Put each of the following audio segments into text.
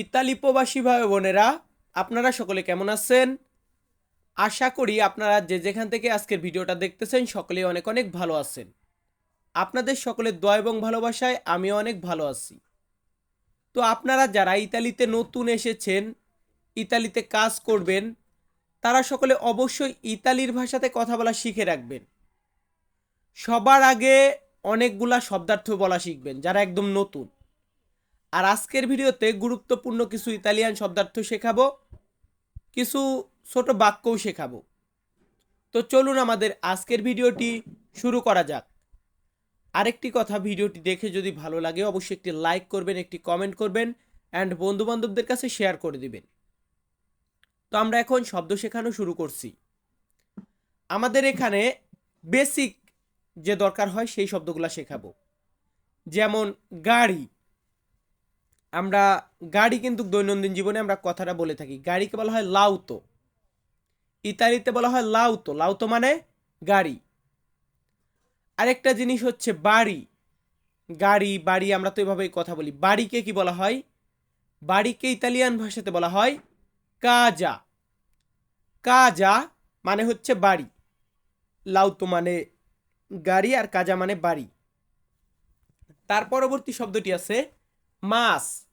Italy প্রবাসী ভাই বোনেরা, আপনারা সকলে কেমন আছেন? আশা করি আপনারা যে যেখান থেকে আজকের ভিডিওটা দেখতেছেন সকলে অনেক অনেক ভালো আছেন। আপনাদের সকলের দয়া এবং ভালোবাসায় আমিও অনেক ভালো আছি। তো আপনারা যারা ইতালিতে নতুন এসেছেন, ইতালিতে কাজ করবেন, তারা সকলে অবশ্যই ইতালির ভাষাতে কথা বলা শিখে রাখবেন। সবার আগে অনেকগুলা শব্দার্থ বলা শিখবেন, যারা একদম নতুন। আর আজকের ভিডিওতে গুরুত্বপূর্ণ কিছু ইতালিয়ান শব্দার্থ শেখাবো, কিছু ছোট বাক্যও শেখাবো। তো চলুন আমাদের আজকের ভিডিওটি শুরু করা যাক। আরেকটি কথা ভিডিওটি দেখে যদি ভালো লাগে অবশ্যই একটি লাইক করবেন, একটি কমেন্ট করবেন অ্যান্ড বন্ধু বান্ধবদের কাছে শেয়ার করে দিবেন। তো আমরা এখন শব্দ শেখানো শুরু করছি। আমাদের এখানে বেসিক যে দরকার হয় সেই শব্দগুলো শেখাবো। যেমন গাড়ি। আমরা গাড়ি কিন্তু দৈনন্দিন জীবনে আমরা কথাটা বলে থাকি। গাড়িকে বলা হয় লাউতো। ইতালিতে বলা হয় লাউতো। লাউতো মানে গাড়ি। আরেকটা জিনিস হচ্ছে বাড়ি। গাড়ি, বাড়ি আমরা তো এভাবেই কথা বলি। বাড়িকে কি বলা হয়? বাড়িকে ইতালিয়ান ভাষাতে বলা হয় কাজা। কাজা মানে হচ্ছে বাড়ি। লাউতো মানে গাড়ি আর কাজা মানে বাড়ি। তার পরবর্তী শব্দটি আছে মাছ।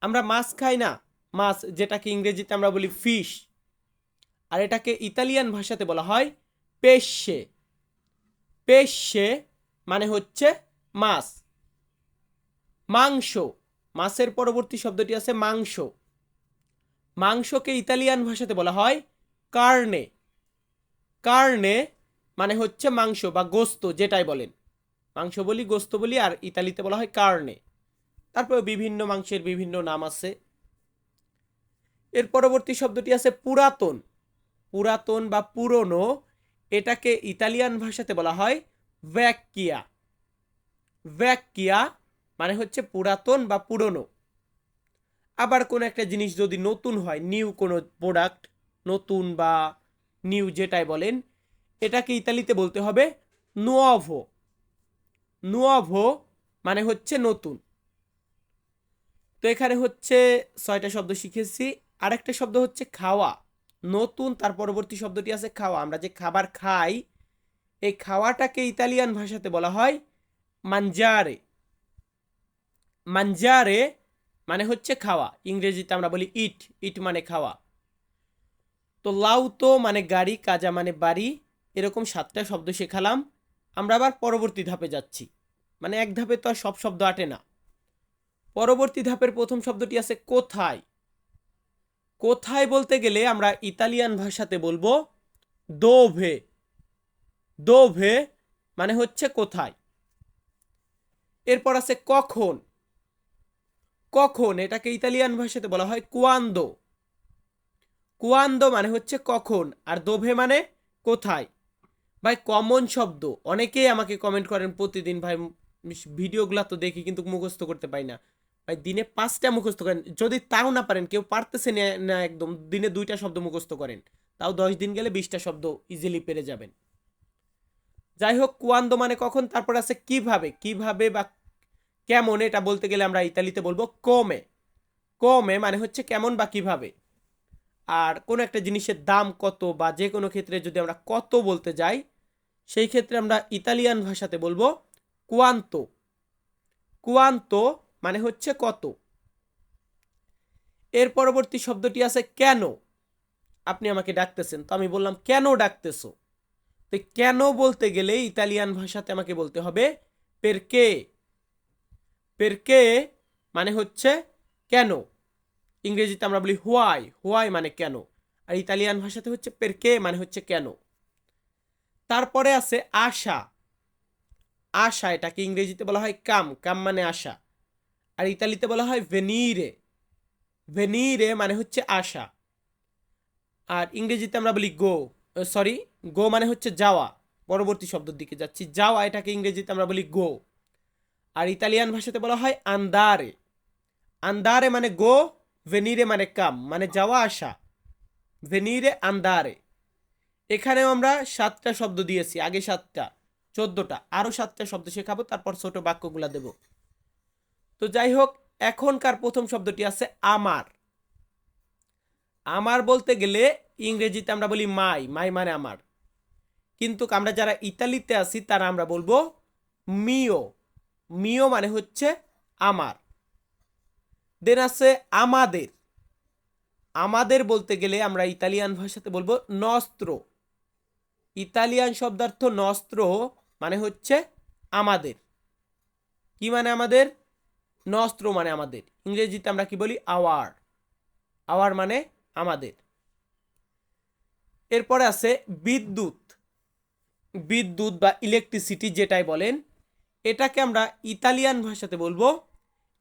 আমরা মাছ খাই না। মাছ যেটাকে ইংরেজিতে আমরা বলি ফিশ আর এটাকে ইতালিয়ান ভাষাতে বলা হয় পেশে পেশে মানে হচ্ছে মাছ। মাংস। মাছের পরবর্তী শব্দটি আছে মাংস। মাংসকে ইতালিয়ান ভাষাতে বলা হয় কার্নে কার্নে মানে হচ্ছে মাংস বা গোস্ত যেটাই বলেন। মাংস বলি গোস্ত বলি আর ইতালিতে বলা হয় কার্নে তারপরে বিভিন্ন মাংসের বিভিন্ন নাম আছে। এর পরবর্তী শব্দটি আছে পুরাতন। পুরাতন বা পুরনো এটাকে ইতালিয়ান ভাষাতে বলা হয় ভ্যাকিয়া ভ্যাকিয়া মানে হচ্ছে পুরাতন বা পুরনো। আবার কোনো একটা জিনিস যদি নতুন হয় নিউ কোনো প্রোডাক্ট নতুন বা নিউ যেটাই বলেন, এটাকে ইতালিতে বলতে হবে নুয়াভো নুয়াভো মানে হচ্ছে নতুন। তো এখানে হচ্ছে ছয়টা শব্দ শিখেছি। আরেকটা শব্দ হচ্ছে খাওয়া। নতুন তার পরবর্তী শব্দটি আছে খাওয়া। আমরা যে খাবার খাই, এই খাওয়াটাকে ইতালিয়ান ভাষাতে বলা হয় মানজারে মানজারে মানে হচ্ছে খাওয়া। ইংরেজিতে আমরা বলি ইট ইট মানে খাওয়া। তো লাউতো মানে গাড়ি, কাজা মানে বাড়ি। এরকম সাতটা শব্দ শেখালাম। আমরা আবার পরবর্তী ধাপে যাচ্ছি। মানে এক ধাপে তো আর সব শব্দ আটে না। পরবর্তী ধাপের প্রথম শব্দটি আছে কোথায়? কোথায় বলতে গেলে আমরা ইতালিয়ান ভাষাতে বলব দোভে। দোভে মানে হচ্ছে কোথায়? এরপর আছে কখন? কখন, এটাকে ইতালিয়ান ভাষাতে বলা হয় কুয়ান্দো। কুয়ান্দো মানে হচ্ছে কখন, আর দোভে মানে কোথায়? ভাই, কমন শব্দ। অনেকেই আমাকে কমেন্ট করেন, প্রতিদিন ভাই, ভিডিওগুলো তো দেখি, কিন্তু মুখস্থ করতে পাই না। ভাই, দিনে পাঁচটা মুখস্থ করেন। যদি তাও না পারেন, কেউ পারতেছে না একদম, দিনে দুইটা শব্দ মুখস্থ করেন। তাও দশ দিন গেলে বিশটা শব্দ ইজিলি পেরে যাবেন। যাই হোক, কুয়ান্দো মানে কখন, তারপর আছে কীভাবে কীভাবে বা কেমন, এটা বলতে গেলে আমরা ইতালিতে বলব কমে। কমে মানে হচ্ছে কেমন বা কীভাবে। আর কোনো একটা জিনিসের দাম কত বা যে কোনো ক্ষেত্রে যদি আমরা কত বলতে যাই, সেই ক্ষেত্রে আমরা ইতালিয়ান ভাষাতে বলব কুয়ান্ত। কুয়ান্ত মানে হচ্ছে কত? এর পরবর্তী শব্দটি আছে কেন? আপনি আমাকে ডাকতেছেন, তো আমি বললাম, কেন ডাকতেছো? তো কেন বলতে গেলে ইতালিয়ান ভাষাতে আমাকে বলতে হবে পেরকে পেরকে মানে হচ্ছে কেন? ইংরেজিতে আমরা বলি, হোয়াই। হোয়াই মানে কেন? আর ইতালিয়ান ভাষাতে হচ্ছে পেরকে মানে হচ্ছে কেন? তারপরে আছে আশা। আশা এটাকে ইংরেজিতে বলা হয় কাম। কাম মানে আশা। আর ইতালিতে বলা হয় ভেনিরে ভেনিরে মানে হচ্ছে আশা আর ইংরেজিতে আমরা বলি গো সরি গো মানে হচ্ছে যাওয়া। পরবর্তী শব্দের দিকে যাচ্ছি। যাওয়া, এটাকে ইংরেজিতে আমরা বলি গো আর ইতালিয়ান ভাষাতে বলা হয় আন্দারে আন্দারে মানে গো ভেনিরে মানে কাম মানে যাওয়া, আসা। ভেনিরে আন্দারে এখানেও আমরা সাতটা শব্দ দিয়েছি, আগে সাতটা, চোদ্দোটা। আরও সাতটা শব্দ শেখাবো, তারপর ছোট বাক্যগুলা দেব। তো যাই হোক এখনকার প্রথম শব্দটি আছে আমার। আমার বলতে গেলে ইংরেজিতে আমরা বলি মাই মাই মানে আমার। কিন্তু আমরা যারা ইতালিতে আছি, তারা আমরা বলব মিও। মিও মানে হচ্ছে আমার। দেন আছে আমাদের। আমাদের বলতে গেলে আমরা ইতালিয়ান ভাষাতে বলব নস্ত্র। ইতালিয়ান শব্দার্থ নস্ত্র মানে হচ্ছে আমাদের। কি মানে আমাদের? নস্ত্র মানে আমাদের। ইংরেজিতে আমরা কি বলি? আওয়ার। আওয়ার মানে আমাদের। এরপরে আছে বিদ্যুৎ। বিদ্যুৎ বা ইলেকট্রিসিটি যেটাই বলেন, এটাকে আমরা ইতালিয়ান ভাষাতে বলব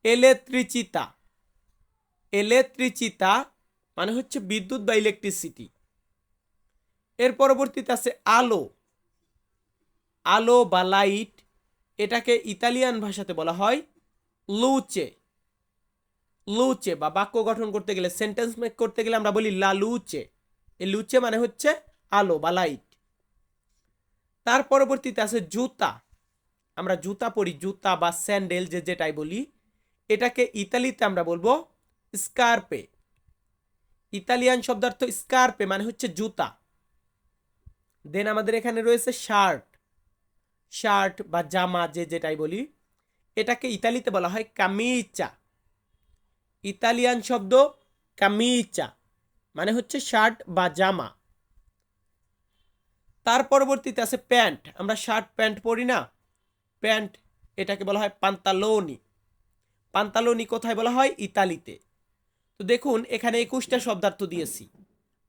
এলেত্রিচিতা এলেত্রিচিতা মানে হচ্ছে বিদ্যুৎ বা ইলেকট্রিসিটি এর পরবর্তীতে আছে আলো। আলো বা লাইট এটাকে ইতালিয়ান ভাষাতে বলা হয় লুচে। লুচে বা বাক্য গঠন করতে গেলে সেন্টেন্স মেক করতে গেলে আমরা বলি লা লুচে। এই লুচে মানে হচ্ছে আলো বা লাইট তার পরবর্তীতে আছে জুতা। আমরা জুতা পরি, জুতা বা স্যান্ডেল যে যেটাই বলি, এটাকে ইতালিতে আমরা বলব স্কার্পে ইতালিয়ান শব্দার্থ স্কার্পে মানে হচ্ছে জুতা। দেন আমাদের এখানে রয়েছে শার্ট শার্ট বা জামা যে যেটাই বলি এটাকে ইতালিতে বলা হয় কামিচা ইতালিয়ান শব্দ কামিচা মানে হচ্ছে শার্ট বা জামা। তার পরবর্তীতে আছে প্যান্ট আমরা শার্ট প্যান্ট পরি না। প্যান্ট এটাকে বলা হয় পান্তালোনি পান্তালোনি কোথায় বলা হয়? ইতালিতে। তো দেখুন, এখানে একুশটা শব্দার্থ দিয়েছি।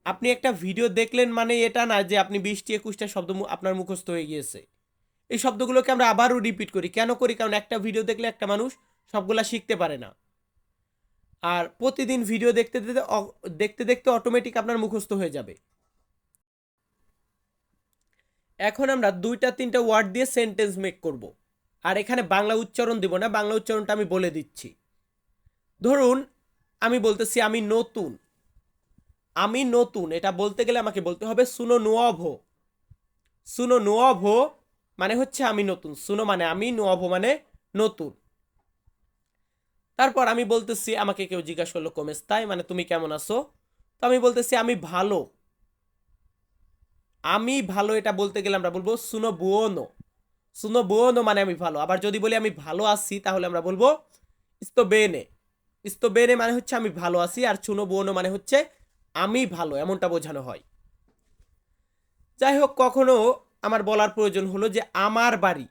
আপনি একটা ভিডিও দেখলেন মানে এটা না যে আপনি বিশটি একুশটা শব্দ আপনার মুখস্থ হয়ে গিয়েছে। এই শব্দগুলোকে আমরা আবারও রিপিট করি। কেন করি? কারণ একটা ভিডিও দেখলে একটা মানুষ সবগুলা শিখতে পারে না। আর প্রতিদিন ভিডিও দেখতে দেখতে দেখতে দেখতে অটোমেটিক আপনার মুখস্থ হয়ে যাবে। এখন আমরা দুইটা, তিনটা ওয়ার্ড দিয়ে সেন্টেন্স মেক করব। আর এখানে বাংলা উচ্চারণ দিব না, বাংলা উচ্চারণটা আমি বলে দিচ্ছি। ধরুন, আমি বলতেছি, আমি নতুন। আমি নতুন, এটা বলতে গেলে আমাকে বলতে হবে, সুনো নুয়াভো সুনো নুয়াভো মানে হচ্ছে আমি নতুন। সুনো মানে আমি নুয়াভো মানে নতুন। তারপর আমি বলতেছি, আমাকে কেউ জিজ্ঞাসা করল কমেস্তাই মানে তুমি কেমন আছো? তো আমি বলতেছি, আমি ভালো। আমি ভালো এটা বলতে গেলে আমরা বলব, সুনো বুয়োনো। সুনো বুয়োনো মানে আমি ভালো। আবার যদি বলি, আমি ভালো আছি, তাহলে আমরা বলব ইস্তো বেনে ইস্তো বেনে মানে হচ্ছে, আমি ভালো আছি, আর চুনো বুয়োনো মানে হচ্ছে, আমি ভালো, এমনটা বোঝানো হয়। যাই হোক, কখনো আমার বলার প্রয়োজন হলো যে আমার বাড়ি,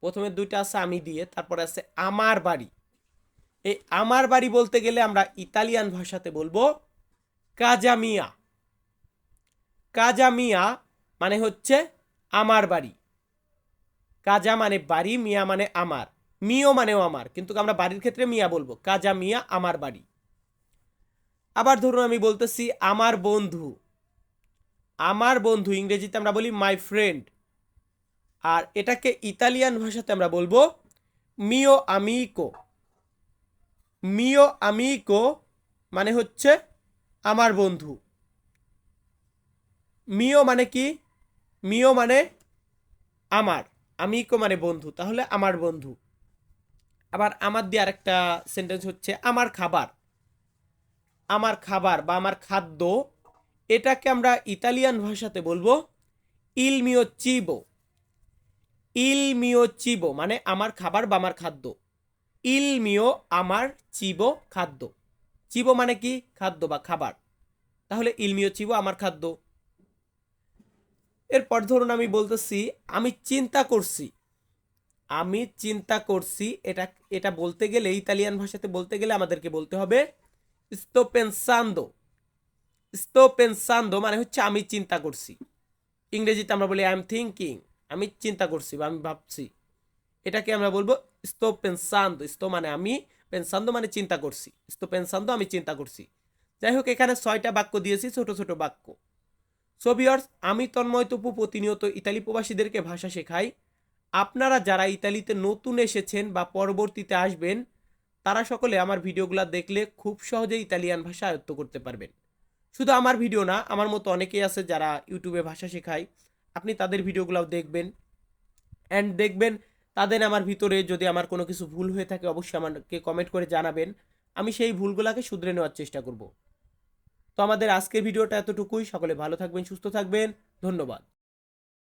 প্রথমে দুইটা আছে আমি দিয়ে, তারপরে আছে আমার বাড়ি। এই আমার বাড়ি বলতে গেলে আমরা ইতালিয়ান ভাষাতে বলব কাজামিয়া কাজামিয়া মানে হচ্ছে আমার বাড়ি। কাজা মানে বাড়ি, মিয়া মানে আমার। মিও মানেও আমার, কিন্তু আমরা বাড়ির ক্ষেত্রে মিয়া বলব, কাজা মিয়া আমার বাড়ি। আবার ধরুন আমি বলতেছি আমার বন্ধু। আমার বন্ধু, ইংরেজিতে আমরা বলি মাই ফ্রেন্ড আর এটাকে ইতালিয়ান ভাষাতে আমরা বলব মিও আমিকো মিও আমিকো মানে হচ্ছে আমার বন্ধু। মিও মানে কি? মিও মানে আমার। আমিকো মানে বন্ধু, তাহলে আমার বন্ধু। আবার আমার দিয়ে আরেকটা সেন্টেন্স হচ্ছে, আমার খাবার। আমার খাবার বা আমার খাদ্য এটাকে আমরা ইতালিয়ান ভাষাতে বলব ইল মিও চিবো। ইল মিও চিবো মানে আমার খাবার বা আমার খাদ্য। ইল মিও আমার চিবো খাদ্য। চিবো মানে কি? খাদ্য বা খাবার। তাহলে ইলমিও চিবো আমার খাদ্য। এরপর ধরুন আমি বলতেছি, আমি চিন্তা করছি। আমি চিন্তা করছি, এটা এটা বলতে গেলে, ইতালিয়ান ভাষাতে বলতে গেলে আমাদেরকে বলতে হবে, sto pensando sto pensando মানে হচ্ছে আমি চিন্তা করছি। ইংরেজিতে আমরা বলি আই এম থিঙ্কিং আমি চিন্তা করছি বা আমি ভাবছি। এটাকে আমরা বলব, sto pensando. Sto মানে আমি pensando মানে চিন্তা করছি। Sto pensando আমি চিন্তা করছি। যাই হোক, এখানে ছয়টা বাক্য দিয়েছি, ছোট ছোট বাক্য। সো ভিউয়ার্স আমি তন্ময় তপু প্রতিনিয়ত ইতালি প্রবাসীদেরকে ভাষা শেখাই। আপনারা যারা ইতালিতে নতুন এসেছেন বা পরবর্তীতে আসবেন, তারা সকলে আমার ভিডিওগুলো দেখলে খুব সহজে ইতালিয়ান ভাষা আয়ত্ত করতে পারবেন। শুধু আমার ভিডিও না, আমার মতো অনেকেই আছে যারা ইউটিউবে ভাষা শেখায়। আপনি তাদের ভিডিওগুলোও দেখবেন। অ্যান্ড দেখবেন তাদের আমার ভিতরে যদি আমার কোনো কিছু ভুল হয়ে থাকে, অবশ্যই আমাকে কমেন্ট করে জানাবেন। আমি সেই ভুলগুলোকে শুধরে নেওয়ার চেষ্টা করব। তো আমাদের আজকের ভিডিওটা এতটুকুই। সকলে ভালো থাকবেন, সুস্থ থাকবেন। ধন্যবাদ।